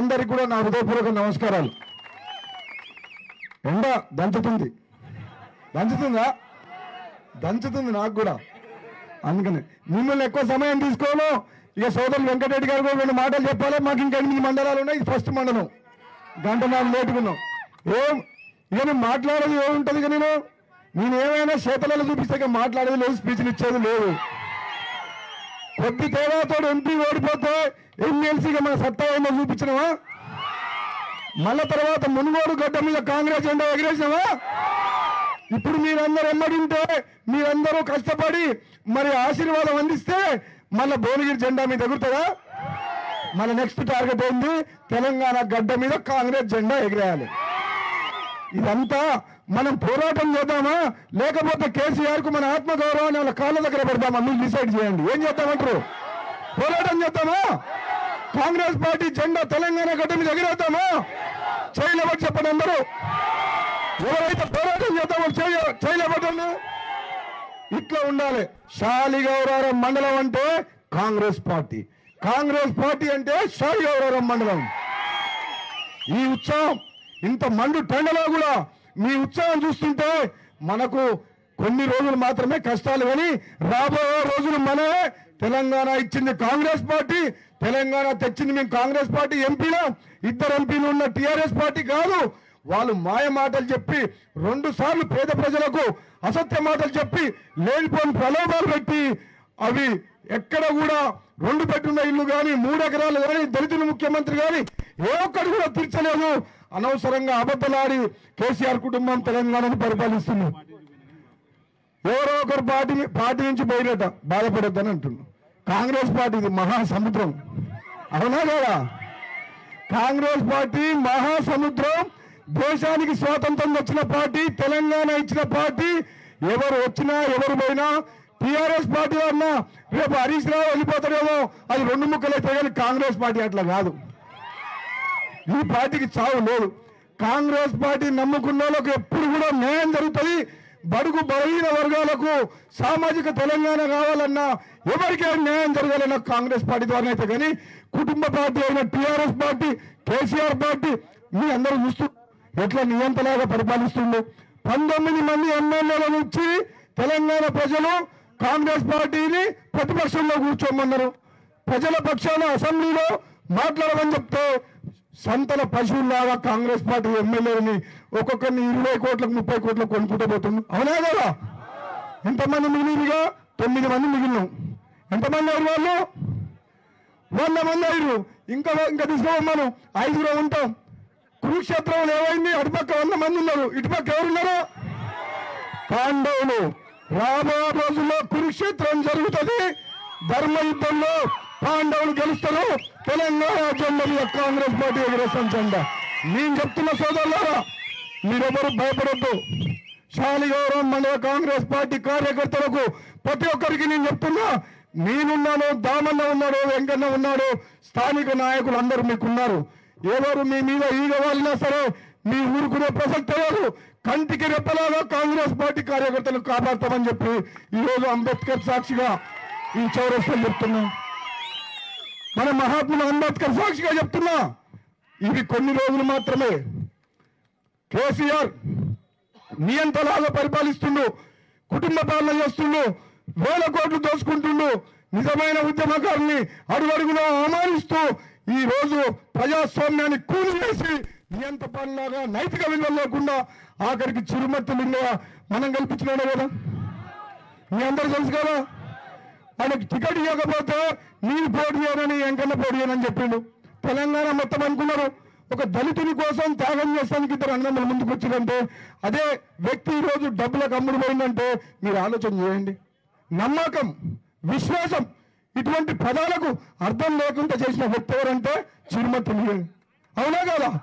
అందరికి కూడా నా హృదయపూర్వక నమస్కారాలు. ఎండ దంచుతుంది. దంచుతుందా? దంచుతుంది నాకు కూడా. అందుకని మిమ్మల్ని ఎక్కువ సమయం తీసుకోను. ఇక సోదరులు వెంకటరెడ్డి గారు కూడా రెండు మాటలు చెప్పాలి. మాకు ఇంకా ఎనిమిది మండలాలు ఉన్నాయి. ఫస్ట్ మండలం. గంట నాలుగు లేటుకున్నాం ఏం? ఇక నేను మాట్లాడేది ఏముంటుంది ఇక నేను? నేను ఏమైనా చేతలలో చూపిస్తే మాట్లాడేది లేదు స్పీచ్లు ఇచ్చేది లేదు. కొద్ది తేడాతో ఎంపీ ఓడిపోతే ఎమ్మెల్సీగా మన సత్తా ఏందో చూపించినవా? మళ్ళా తర్వాత మునుగోడు గడ్డ మీద కాంగ్రెస్ జెండా ఎగిరేసినవా? ఇప్పుడు మీరందరూ ఎమ్మడింటే మీరందరూ కష్టపడి మరి ఆశీర్వాదం అందిస్తే మళ్ళా భువనగిరి జెండా మీద ఎగురుతుందా? మన నెక్స్ట్ టార్గెట్ ఏంది? తెలంగాణ గడ్డ మీద కాంగ్రెస్ జెండా ఎగిరేయాలి. ఇదంతా మనం పోరాటం చేద్దామా? లేకపోతే కేసీఆర్కు మన ఆత్మగౌరవాన్ని వాళ్ళ కాళ్ళ దగ్గర పెడదామా? మీరు డిసైడ్ చేయండి. ఏం చేద్దామంటారు? పోరాటం చేద్దామా? కాంగ్రెస్ పార్టీ జెండా తెలంగాణ గడ్డ మీద ఎగిరేద్దామా? చేయలేబట్టి చెప్పండి అందరూ? ఎవరైతే పోరాటం చేద్దామో చేయలేబట్టండి ఇట్లా ఉండాలి. శాలిగౌరవరం మండలం అంటే కాంగ్రెస్ పార్టీ. కాంగ్రెస్ పార్టీ అంటే శాలిగౌరవరం మండలం. ఈ ఉత్సవం ఇంత మండు టెండలో కూడా మీ ఉత్సవం చూస్తుంటే మనకు కొన్ని రోజులు మాత్రమే కష్టాలు కానీ రాబోయే రోజులు మనమే తెలంగాణ ఇచ్చింది కాంగ్రెస్ పార్టీ. తెలంగాణ తెచ్చింది మేము కాంగ్రెస్ పార్టీ ఎంపీలో. ఇద్దరు ఎంపీలు ఉన్న టీఆర్ఎస్ పార్టీ కాదు. వాళ్ళు మాయ మాటలు చెప్పి రెండు సార్లు పేద ప్రజలకు అసత్య మాటలు చెప్పి లేనిపోని ప్రలోభాలు పెట్టి అవి ఎక్కడ కూడా రెండు పెట్టున్న ఇల్లు కానీ మూడు ఎకరాలు కానీ దళితులు ముఖ్యమంత్రి కానీ ఏ ఒక్కడు కూడా తీర్చలేదు. అనవసరంగా అబద్ధలాడి కేసీఆర్ కుటుంబం తెలంగాణను పరిపాలిస్తుంది. ఎవరో ఒకరు పార్టీ పార్టీ నుంచి పోయినట బాధపడొద్దని అంటున్నాం. కాంగ్రెస్ పార్టీ ఇది మహాసముద్రం. అవునా కదా? కాంగ్రెస్ పార్టీ మహాసముద్రం. దేశానికి స్వాతంత్రం వచ్చిన పార్టీ తెలంగాణ ఇచ్చిన పార్టీ. ఎవరు వచ్చినా ఎవరు పోయినా టీఆర్ఎస్ పార్టీ అన్నా రేపు హరీష్ రావు వెళ్ళిపోతాడేమో అది రెండు ముక్కలు అయితే కానీ కాంగ్రెస్ పార్టీ అట్లా కాదు. ఈ పార్టీకి చావు లేదు. కాంగ్రెస్ పార్టీ నమ్ముకున్న వాళ్ళకి ఎప్పుడు కూడా న్యాయం జరుగుతుంది. బడుగు బలహీన వర్గాలకు సామాజిక తెలంగాణ కావాలన్నా ఎవరికైనా న్యాయం జరగాలన్నా కాంగ్రెస్ పార్టీ ద్వారా అయితే కానీ కుటుంబ పార్టీ అయిన టిఆర్ఎస్ పార్టీ కేసీఆర్ పార్టీ మీ అందరూ చూస్తూ ఎట్లా నియంతలాగా పరిపాలిస్తుండో? పంతొమ్మిది మంది ఎమ్మెల్యేల నుంచి తెలంగాణ ప్రజలు కాంగ్రెస్ పార్టీని ప్రతిపక్షంలో కూర్చోమన్నారు. ప్రజల పక్షాన అసెంబ్లీలో మాట్లాడమని చెప్తే సంతల పశువుల్లాగా కాంగ్రెస్ పార్టీ ఎమ్మెల్యేని ఒక్కొక్కరిని ఇరవై కోట్లకు ముప్పై కోట్లకు కొనుక్కుంటూ పోతుంది అవునా కదా? ఎంతమంది మిగిలినగా తొమ్మిది మంది మిగిలినాం. ఎంతమంది అయిన వాళ్ళు? వంద మంది అయిరు ఇంకా ఇంకా తీసుకోమన్నాను ఐదుగురం ఉంటాం. కురుక్షేత్రంలో ఏమైంది? అటుపక్క వంద మంది ఉన్నారు. ఇటుపక్క ఎవరున్నారు పాండవులు. రాబోయే రోజుల్లో కురుక్షేత్రం జరుగుతుంది. ధర్మ యుద్ధంలో పాండవులు గెలుస్తారు. తెలంగాణ జెండా కాంగ్రెస్ పార్టీ ఎగరేస్తాం జెండా నేను చెప్తున్న సోదరులారా మీరెవరు భయపడద్దు. శాలిగౌరవం మండల కాంగ్రెస్ పార్టీ కార్యకర్తలకు ప్రతి ఒక్కరికి నేను చెప్తున్నా నేనున్నాను దామన్న ఉన్నాడు వెంకన్న ఉన్నాడు స్థానిక నాయకులు అందరూ మీకున్నారు. ఎవరు మీ మీద ఈగ వాళ్ళినా సరే మీ ఊరుకునే ప్రసక్తే లేదు. కంటికి రెప్పలాగా కాంగ్రెస్ పార్టీ కార్యకర్తలు కాపాడతామని చెప్పి ఈ రోజు అంబేద్కర్ సాక్షిగా ఈ చౌరస్తం చెప్తున్నాను మన మహాత్ములు అంబేద్కర్ సాక్షిగా చెప్తున్నా ఇవి కొన్ని రోజులు మాత్రమే. కేసీఆర్ నియంతలాగా పరిపాలిస్తుండు కుటుంబ పాలన చేస్తుండు వేల కోట్లు దోచుకుంటుండు నిజమైన ఉద్యమకారుని అడుగడుగునా అవమానిస్తూ ఈ రోజు ప్రజాస్వామ్యాన్ని కూలివేసి నియంత పాలనగా నైతిక విలువలు లేకుండా ఆఖరికి చిరుమత్తి లింగ మనం కల్పించినాడు కదా. మీ అందరూ తెలుసు కదా? ఆయనకి టికెట్ ఇవ్వకపోతే నేను పోటీ చేయనని వెంకన్న పోటీ చేయనని చెప్పిండు. తెలంగాణ మొత్తం అనుకున్నారు. ఒక దళితుని కోసం త్యాగం చేస్తానికి ఇద్దరు అన్నదమ్ములు ముందుకు వచ్చిందంటే అదే వ్యక్తి ఈరోజు డబ్బులకు అమ్ముడు పోయిందంటే మీరు ఆలోచన చేయండి. నమ్మకం విశ్వాసం ఇటువంటి పదాలకు అర్థం లేకుండా చేసిన వ్యక్తి ఎవరంటే చిరుమతి అవునా కదా?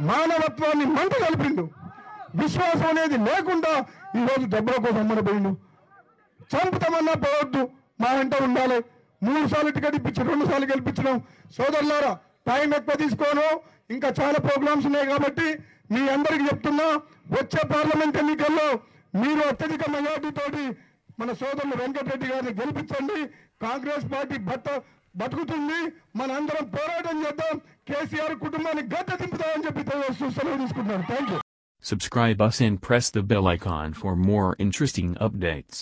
మానవత్వాన్ని మంట కలిపిండు. విశ్వాసం అనేది లేకుండా ఈ రోజు డబ్బుల కోసం అమ్మడిపోయిండు చంపుతామన్నా పోవద్దు. మా వెంట ఉండాలి. మూడు సార్లు టికెట్ ఇప్పించి రెండు సార్లు గెలిపించడం సోదరులారా టైం ఎక్కువ తీసుకోను. ఇంకా చాలా ప్రోగ్రామ్స్ ఉన్నాయి కాబట్టి మీ అందరికి చెప్తున్నా వచ్చే పార్లమెంట్ ఎన్నికల్లో మీరు అత్యధిక మెజార్టీ తోటి మన సోదరులు వెంకటరెడ్డి గారిని గెలిపించండి. కాంగ్రెస్ పార్టీ బట్ట బతుకుతుంది. మనందరం పోరాటం చేద్దాం. కేసీఆర్ కుటుంబాన్ని గద్దె దింపుదామని చెప్పి తెలియజేస్తూ సెలవు తీసుకుంటున్నాను. Thank you Subscribe us and press the bell icon for more interesting updates.